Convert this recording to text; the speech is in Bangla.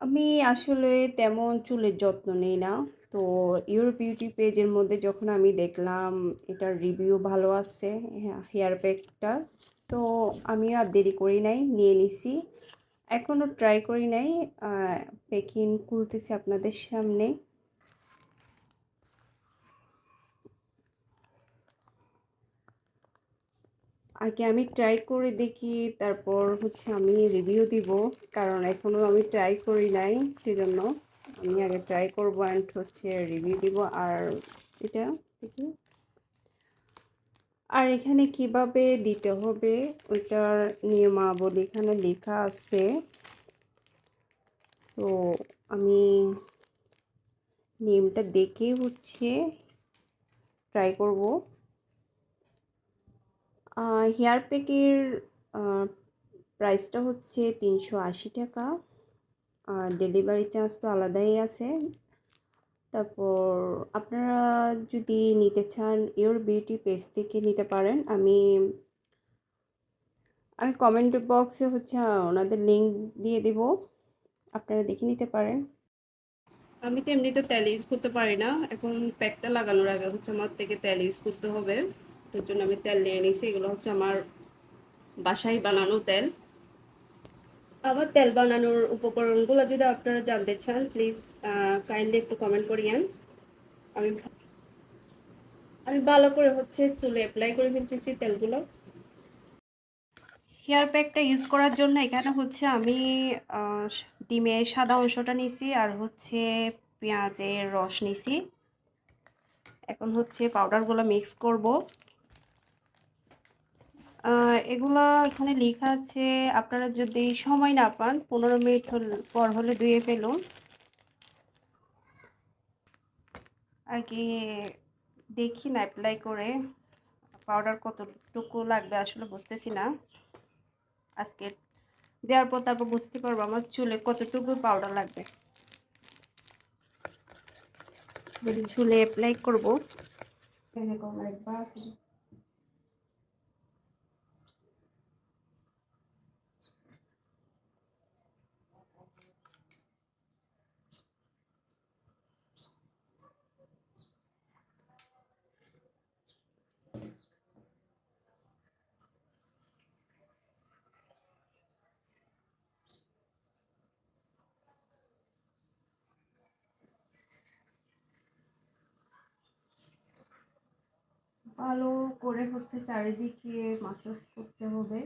আমি আসলে তেমন চুলের যত্ন নেই না। তো ইউর বিউটি পেজের মধ্যে যখন আমি দেখলাম এটার রিভিউ ভালো আছে হ্যাঁ, হেয়ার প্যাকটার। তো আমি আর দেরি করি নাই, নিয়ে নিছি। এখনও ট্রাই করি নাই। প্যাকিং খুলতেছি আপনাদের সামনে। আগে আমি ট্রাই করে দেখি, তারপর হচ্ছে আমি রিভিউ দিব। কারণ এখনও আমি ট্রাই করি নাই, সেজন্য। আমি আগে ট্রাই করব অ্যান্ড হচ্ছে রিভিউ দিব। আর এটা দেখি। আর এখানে কীভাবে দিতে হবে ওইটার নিয়মাবলী এখানে লেখা আছে। তো আমি নিয়মটা দেখে হচ্ছে ট্রাই করব। হেয়ার প্যাকের প্রাইসটা হচ্ছে ৳৩৮০ আর ডেলিভারি চার্জ তো আলাদাই আছে। তারপর আপনারা যদি নিতে চান, ইওর বিউটি পেজ থেকে নিতে পারেন। আমি আমি কমেন্ট বক্সে হচ্ছে ওনাদের লিঙ্ক দিয়ে দিব। আপনারা দেখে নিতে পারেন। আমি তো এমনিতে তেল ইউজ করতে পারি না। এখন প্যাকটা লাগানোর আগে হচ্ছে আমার থেকে তেল ইউজ করতে হবে। এর জন্য আমি তেল নিয়ে নিয়েছি এগুলো হচ্ছে আমার বাসায় বানানো তেল। আবার তেল বানানোর উপকরণগুলো যদি আপনারা জানতে চান প্লিজ কাইন্ডলি একটু কমেন্ট করিয়েন। আমি আমি ভালো করে হচ্ছে চুলে অ্যাপ্লাই করে ফেলতেছি তেলগুলো। হেয়ার প্যাকটা ইউজ করার জন্য এখানে হচ্ছে আমি আ ডিমের সাদা অংশটা নিছি আর হচ্ছে পেঁয়াজের রস নিছি। এখন হচ্ছে পাউডারগুলো মিক্স করব। এগুলা এখানে লেখা আছে, আপনারা যদি সময় না পান ১৫ মিনিট পর হলে ধুয়ে ফেলুন। আগে দেখি না এপ্লাই করে পাউডার কতটুকু লাগবে আসলে বুঝতেছি না। আজকে দেওয়ার পর তারপর বুঝতে পারব আমার চুলে কতটুকু পাউডার লাগবে। চুলে অ্যাপ্লাই করব একবার ভালো করে হচ্ছে চারিদিকে মাসাজ করতে হবে।